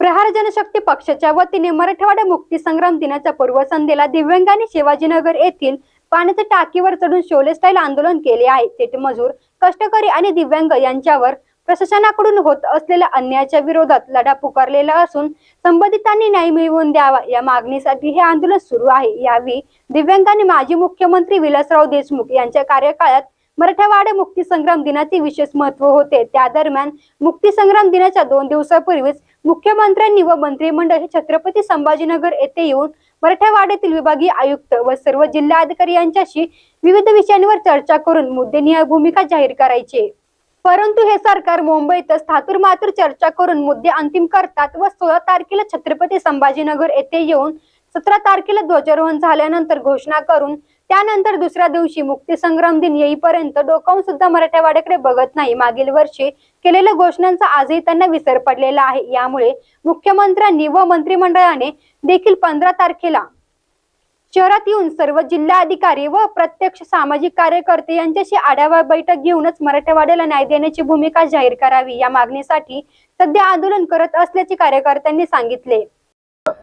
प्रहार जनशक्ती पक्षाच्या वतीने मराठवाडा मुक्ती संग्राम दिनाच्या पूर्वसंध्येला दिव्यांगांनी शिवाजीनगर येथील पाण्याच्या टाकीवर चढून शोले स्टाईल आंदोलन केले आहे. शेतमजूर कष्टकरी आणि दिव्यांग यांच्यावर प्रशासनाकडून होत असलेल्या अन्यायाच्या विरोधात लढा पुकारलेला असून संबंधितांनी न्याय मिळवून द्यावा या मागणीसाठी हे आंदोलन सुरू आहे. यावेळी दिव्यांगांनी माजी मुख्यमंत्री विलासराव देशमुख यांच्या कार्यकाळात मराठवाडा मुक्ती संग्राम दिनाचे विशेष महत्त्व होते. त्या दरम्यान मुक्ती संग्राम दिनाच्या दोन दिवसापूर्वीच मुख्यमंत्र्यांनी व मंत्रिमंडळ हे छत्रपती संभाजीनगर येथे येऊन मराठवाड्यातील विभागीय आयुक्त व सर्व जिल्हा अधिकारी यांच्याशी विविध विषयांवर चर्चा करून मुद्देनिहाय भूमिका जाहीर करायचे. परंतु हे सरकार मुंबईतच थातूर मातूर चर्चा करून मुद्दे अंतिम करतात व सोळा तारखेला छत्रपती संभाजीनगर येथे येऊन सतरा तारखेला ध्वजारोहण झाल्यानंतर घोषणा करून त्यानंतर दुसऱ्या दिवशी मुक्तीसंग्राम दिन येईपर्यंत डोकावून सुद्धा मराठवाड्याकडे बघत नाही. मागील वर्षी केलेल्या घोषणांचा आजही त्यांना विसर पडलेला आहे. यामुळे मुख्यमंत्र्यांनी व मंत्रिमंडळाने देखील पंधरा तारखेला शहरात येऊन सर्व जिल्हा अधिकारी व प्रत्यक्ष सामाजिक कार्यकर्ते यांच्याशी आढावा बैठक घेऊनच मराठवाड्याला न्याय देण्याची भूमिका जाहीर करावी या मागणीसाठी सध्या आंदोलन करत असल्याचे कार्यकर्त्यांनी सांगितले.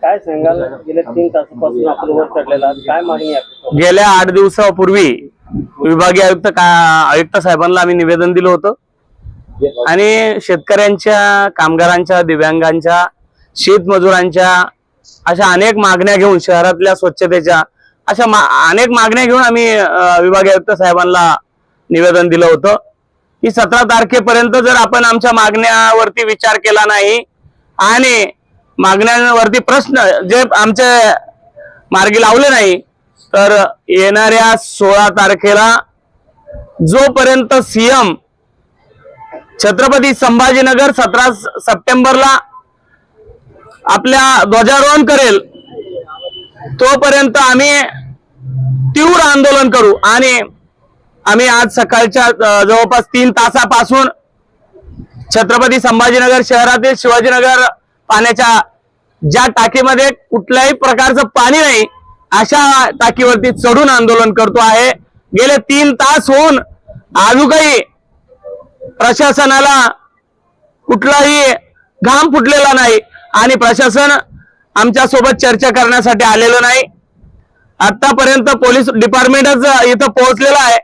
काय सांगाल? गेल्या तीन तासापासून आपण वर चढलेला काय मागणी आहे गेल्या आठ दिवसापूर्वी विभागीय आयुक्त का आयुक्त साहेबांना आम्ही निवेदन दिलं होतं. आणि शेतकऱ्यांच्या कामगारांच्या दिव्यांगांच्या शेतमजुरांच्या अशा अनेक मागण्या घेऊन शहरातल्या स्वच्छतेच्या अशा मा अनेक मागण्या घेऊन आम्ही विभागीय आयुक्त साहेबांना निवेदन दिलं होतं. की सतरा तारखेपर्यंत जर आपण आमच्या मागण्यावरती विचार केला नाही आणि मागण्यांवरती प्रश्न जे आमचे मार्गी लावले नाही तर येणाऱ्या सोळा तारखेला जोपर्यंत सीएम छत्रपती संभाजीनगर सतरा सप्टेंबरला आपल्या ध्वजारोहण करेल तोपर्यंत आम्ही तीव्र आंदोलन करू. आणि आम्ही आज सकाळच्या जवळपास तीन तासापासून छत्रपती संभाजीनगर शहरातील शिवाजीनगर पाण्याच्या ज्या टाकीमध्ये कुठल्याही प्रकारचं पाणी नाही अशा टाकीवरती चढून आंदोलन करतो आहे. गेले तीन तास होऊन अजूनही प्रशासनाला कुठलाही घाम फुटलेला नाही आणि प्रशासन आमच्यासोबत चर्चा करण्यासाठी आलेलं नाही. आतापर्यंत पोलीस डिपार्टमेंटच इथं पोहोचलेलं आहे.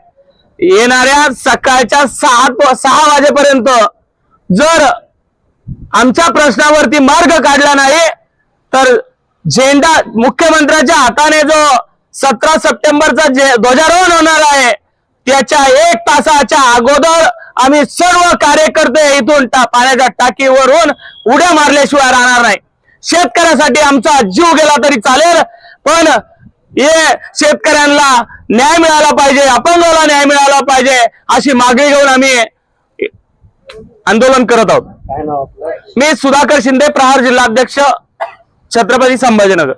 येणाऱ्या सकाळच्या सहा सहा वाजेपर्यंत जर आमच्या प्रश्नावरती मार्ग काढला नाही तर झेंडा मुख्यमंत्र्याच्या हाताने जो सतरा सप्टेंबरचा जे ध्वजारोहण होणार आहे त्याच्या एक तासाच्या अगोदर आम्ही सर्व कार्यकर्ते इथून टा- पाण्याच्या टाकीवरून उड्या मारल्याशिवाय राहणार नाही. शेतकऱ्यासाठी आमचा जीव गेला तरी चालेल पण हे शेतकऱ्यांना न्याय मिळाला पाहिजे अपंगाला न्याय मिळाला पाहिजे अशी मागणी घेऊन आम्ही आंदोलन करत आहोत. मी सुधाकर शिंदे प्रहार जिल्हाध्यक्ष छत्रपती संभाजीनगर.